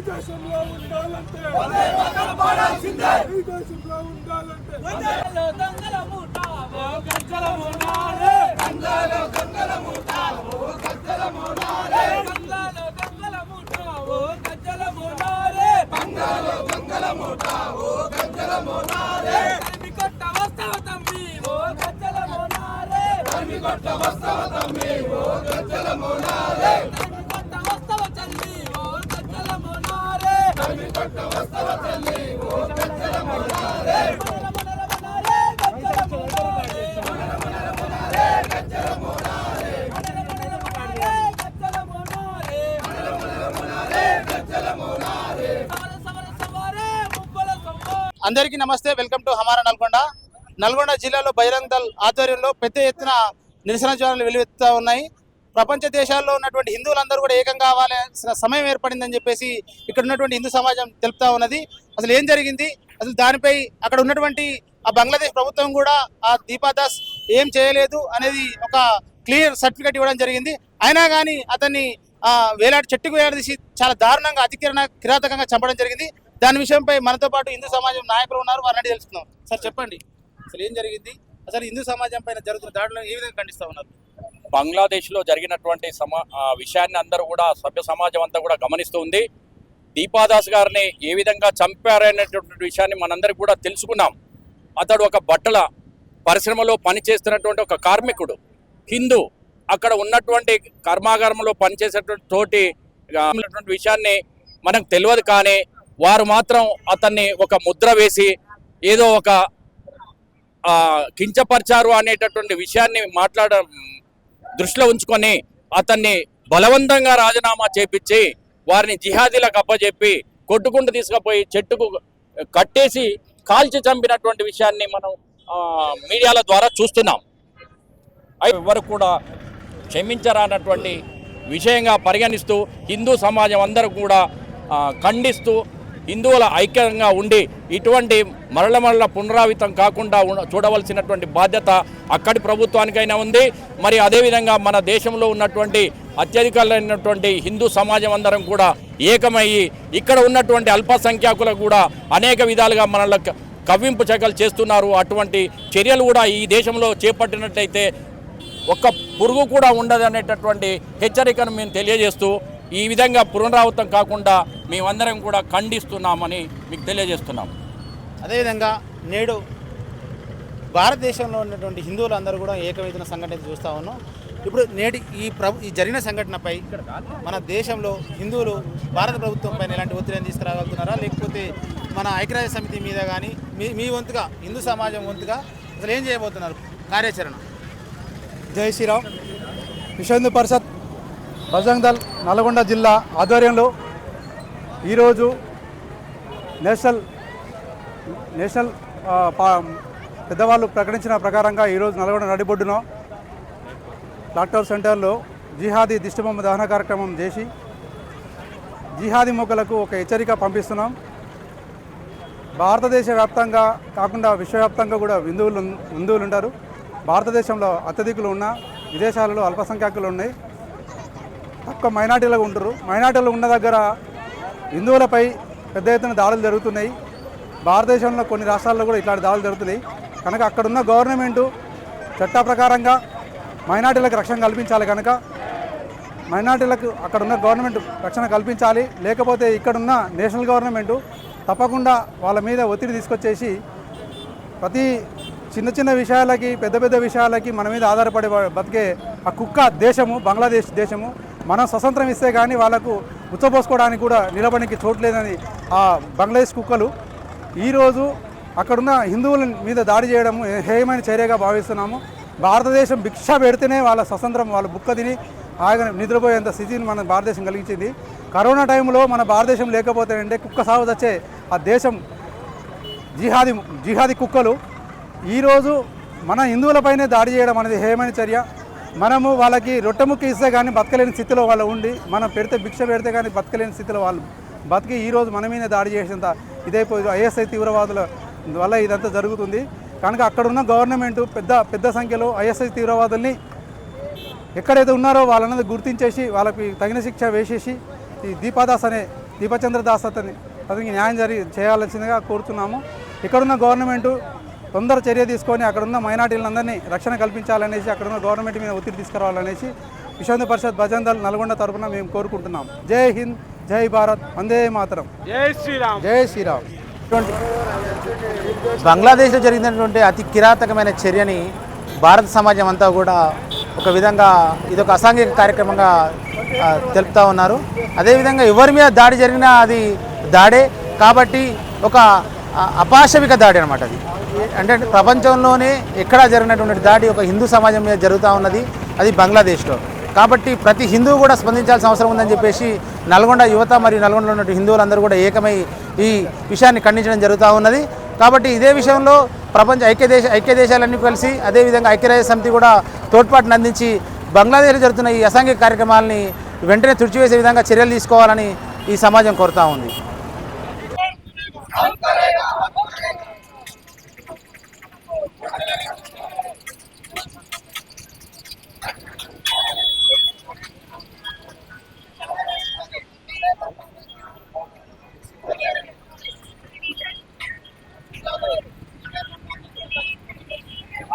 ఈ దేశంలో ఉండాలంటే. ఈ దేశంలో ఉండాలంటే. గంగలో గంగల మూట ఓ గంగల మూనారే గంగలో గంగల మూట ఓ గంగల మూనారే గంగలో గంగల మూట ఓ గంగల మూనారే గంగలో గంగల మూట ఓ గంగల మూనారే తరిమి కొట్ట వస్తావ తమ్మి ఓ గంగల మూనారే తరిమి కొట్ట వస్తావ తమ్మి ఓ గంగల మూనారే తరిమి కొట్ట వస్తావ తల్లి ఓ గంగల మూనారే తరిమి కొట్ట వస్తావ తల్లి ఓ గంగల మూనారే మనర మనర మనరే గంగల మూనారే మనర మనర మనరే గంగల మూనారే మనర మనర మనరే గంగల మూనారే మనర మనర మనరే గంగల మూనారే సవర సవర సవారే ముప్పల సవారే అందరికీ నమస్తే వెల్కమ్ టు హమారా నల్గొండ. నల్గొండ జిల్లాలో బహిరంగ దళ్ ఆధ్వర్యంలో పెద్ద ఎత్తున నిరసన జ్వరాలు వెలువెత్తుతూ ఉన్నాయి. ప్రపంచ దేశాల్లో ఉన్నటువంటి హిందువులందరూ కూడా ఏకం కావాల్సిన సమయం ఏర్పడిందని చెప్పేసి ఇక్కడ ఉన్నటువంటి హిందూ సమాజం తెలుపుతా ఉన్నది. అసలు ఏం జరిగింది? అసలు దానిపై అక్కడ ఉన్నటువంటి ఆ బంగ్లాదేశ్ ప్రభుత్వం కూడా ఆ దీపాదాస్ ఏం చేయలేదు అనేది ఒక క్లియర్ సర్టిఫికేట్ ఇవ్వడం జరిగింది. అయినా కానీ అతన్ని ఆ, వేలాడి చెట్టుకు వేలాడదీసి చాలా దారుణంగా అతికిరణ కిరాతకంగా చంపడం జరిగింది. దాని విషయంపై మనతో పాటు హిందూ సమాజం నాయకులు ఉన్నారు. వారిని తెలుసుకున్నాం తెలుసుకుందాం. సార్ చెప్పండి. అసలు ఏం జరిగింది? అసలు హిందూ సమాజం పైన జరుగుతున్న దాడులను ఏ విధంగా ఖండిస్తా ఉన్నారు? బంగ్లాదేశ్లో జరిగినటువంటి సమా విషయాన్ని అందరూ కూడా సభ్య సమాజం అంతా కూడా గమనిస్తుంది దీపాదాస్ గారిని ఏ విధంగా చంపారనేటువంటి విషయాన్ని మనందరికి కూడా తెలుసుకున్నాం. అతడు ఒక బట్టల పరిశ్రమలో పనిచేస్తున్నటువంటి ఒక కార్మికుడు. హిందూ. అక్కడ ఉన్నటువంటి కర్మాగారంలో పనిచేసేటువంటి తోటి విషయాన్ని మనకు తెలియదు కానీ వారు మాత్రం అతన్ని ఒక ముద్ర వేసి ఏదో ఒక కించపరిచారు అనేటటువంటి విషయాన్ని మాట్లాడ దృష్టిలో ఉంచుకొని అతన్ని బలవంతంగా రాజీనామా చేపించి వారిని జిహాదీలకు అప్పచెప్పి కొట్టుకుంటూ తీసుకుపోయి చెట్టుకు కట్టేసి కాల్చి చంపినటువంటి విషయాన్ని మనం మీడియాల ద్వారా చూస్తున్నాం. ఎవరు కూడా క్షమించరానటువంటి విషయంగా పరిగణిస్తూ హిందూ సమాజం అందరూ కూడా ఖండిస్తూ హిందువుల ఐక్యంగా ఉండి ఇటువంటి మరల మరల పునరావితం కాకుండా చూడవలసినటువంటి బాధ్యత అక్కడి ప్రభుత్వానికైనా ఉంది. మరి అదేవిధంగా మన దేశంలో ఉన్నటువంటి అత్యధికమైనటువంటి హిందూ సమాజం అందరం కూడా ఏకమయ్యి ఇక్కడ ఉన్నటువంటి అల్పసంఖ్యాకులకు కూడా అనేక విధాలుగా మనల్ని కవ్వింపు చర్యలు చేస్తున్నారు. అటువంటి చర్యలు కూడా ఈ దేశంలో చేపట్టినట్టయితే ఒక్క పురుగు కూడా ఉండదనేటటువంటి హెచ్చరికను మేము తెలియజేస్తూ ఈ విధంగా పునరావృతం కాకుండా మేమందరం కూడా ఖండిస్తున్నామని మీకు తెలియజేస్తున్నాం. అదేవిధంగా నేడు భారతదేశంలో ఉన్నటువంటి హిందువులందరూ కూడా ఏకమైతున్న సంఘటన చూస్తూ ఉన్నాం. ఇప్పుడు నేటి ఈ ప్రభు ఈ జరిగిన సంఘటనపై మన దేశంలో హిందువులు భారత ప్రభుత్వం పైన ఎలాంటి ఒత్తిడిని తీసుకురాగలుగుతున్నారా? లేకపోతే మన ఐక్యరాజ్య సమితి మీద కానీ మీ మీ వంతుగా హిందూ సమాజం వంతుగా అసలు ఏం చేయబోతున్నారు? కార్యాచరణ. జై శ్రీరామ్. విశ్వ హిందూ పరిషత్ బజరంగ్ దళ్ నల్గొండ జిల్లా ఆధ్వర్యంలో ఈరోజు నేషనల్ నేషనల్ పెద్దవాళ్ళు ప్రకటించిన ప్రకారంగా ఈరోజు నల్గొండ నడిబొడ్డున డాక్టర్ సెంటర్లో జిహాదీ దిష్టిబొమ్మ దహన కార్యక్రమం చేసి జిహాదీ మొక్కలకు ఒక హెచ్చరిక పంపిస్తున్నాం. భారతదేశ వ్యాప్తంగా కాకుండా విశ్వవ్యాప్తంగా కూడా హిందువులు హిందువులు ఉంటారు. భారతదేశంలో అత్యధికులు ఉన్న విదేశాలలో అల్పసంఖ్యాకులు ఉన్నాయి. తక్కువ మైనార్టీలుగా ఉంటారు మైనార్టీలు ఉన్న దగ్గర హిందువులపై పెద్ద ఎత్తున దాడులు జరుగుతున్నాయి. భారతదేశంలో కొన్ని రాష్ట్రాల్లో కూడా ఇట్లాంటి దాడులు జరుగుతున్నాయి. కనుక అక్కడున్న గవర్నమెంటు చట్ట ప్రకారంగా మైనార్టీలకు రక్షణ కల్పించాలి కనుక. మైనార్టీలకు అక్కడున్న గవర్నమెంట్ రక్షణ కల్పించాలి. లేకపోతే ఇక్కడున్న నేషనల్ గవర్నమెంటు తప్పకుండా వాళ్ళ మీద ఒత్తిడి తీసుకొచ్చేసి ప్రతి చిన్న చిన్న విషయాలకి పెద్ద పెద్ద విషయాలకి మన మీద ఆధారపడి బతికే ఆ కుక్క దేశము బంగ్లాదేశ్ దేశము మనం స్వతంత్రం ఇస్తే కానీ వాళ్ళకు ఉచ్చపోసుకోవడానికి కూడా నిలబడికి చోటు లేదని ఆ బంగ్లాదేశ్ కుక్కలు ఈరోజు అక్కడున్న హిందువుల మీద దాడి చేయడం హేయమైన చర్యగా భావిస్తున్నాము. భారతదేశం భిక్ష పెడితేనే వాళ్ళ స్వతంత్రం వాళ్ళ బుక్క తిని ఆగ నిద్రపోయేంత స్థితిని మన భారతదేశం కలిగించింది. కరోనా టైంలో మన భారతదేశం లేకపోతే అంటే కుక్క సాగు వచ్చే ఆ దేశం జిహాది జిహాది కుక్కలు ఈరోజు మన హిందువులపైనే దాడి చేయడం అనేది హేయమైన చర్య. మనము వాళ్ళకి రొట్టె ముక్క ఇస్తే కానీ బతకలేని స్థితిలో వాళ్ళు ఉండి మనం పెడితే భిక్ష పెడితే కానీ బతకలేని స్థితిలో వాళ్ళు బతికి ఈరోజు మన మీద దాడి చేసినంత ఇదైపోయి ఐఎస్ఐ తీవ్రవాదుల వల్ల ఇదంతా జరుగుతుంది. కనుక అక్కడున్న గవర్నమెంట్ పెద్ద పెద్ద సంఖ్యలో ఐఎస్ఐ తీవ్రవాదుల్ని ఎక్కడైతే ఉన్నారో వాళ్ళని గుర్తించేసి వాళ్ళకి తగిన శిక్ష వేసేసి ఈ దీపాదాస్ అనే దీపచంద్ర దాస్ అతని అతనికి న్యాయం జరిగి చేయాల్సిందిగా కోరుతున్నాము. ఇక్కడున్న గవర్నమెంటు తొందర చర్య తీసుకొని అక్కడున్న మైనార్టీలందరినీ రక్షణ కల్పించాలనేసి అక్కడున్న గవర్నమెంట్ మీద ఒత్తిడి తీసుకురావాలనేసి విశ్వ హిందూ పరిషత్ భజన్ దళ్ నల్గొండ తరపున మేము కోరుకుంటున్నాం. జై హింద్ జై భారత్ వందే మాతరం. జై శ్రీరామ్. జై శ్రీరామ్. బంగ్లాదేశ్లో జరిగినటువంటి అతి కిరాతకమైన చర్యని భారత సమాజం అంతా కూడా ఒక విధంగా ఇది ఒక అసాంఘిక కార్యక్రమంగా తెలుపుతా ఉన్నారు. అదేవిధంగా ఎవరి మీద దాడి జరిగినా అది దాడే. కాబట్టి ఒక అపాశవిక దాడి అనమాట అది. అంటే ప్రపంచంలోనే ఎక్కడా జరిగినటువంటి దాడి ఒక హిందూ సమాజం మీద జరుగుతూ ఉన్నది. అది బంగ్లాదేశ్లో. కాబట్టి ప్రతి హిందువు కూడా స్పందించాల్సిన అవసరం ఉందని చెప్పేసి నల్గొండ యువత మరియు నల్గొండలో ఉన్న హిందువులందరూ కూడా ఏకమై ఈ విషయాన్ని ఖండించడం జరుగుతూ ఉన్నది. కాబట్టి ఇదే విషయంలో ప్రపంచ ఐక్య దేశ ఐక్య దేశాలన్నీ కలిసి అదేవిధంగా ఐక్యరాజ్య సమితి కూడా తోడ్పాటును అందించి బంగ్లాదేశ్లో జరుగుతున్న ఈ అసాంఘిక కార్యక్రమాలని వెంటనే తుడిచివేసే విధంగా చర్యలు తీసుకోవాలని ఈ సమాజం కోరుతూ ఉంది.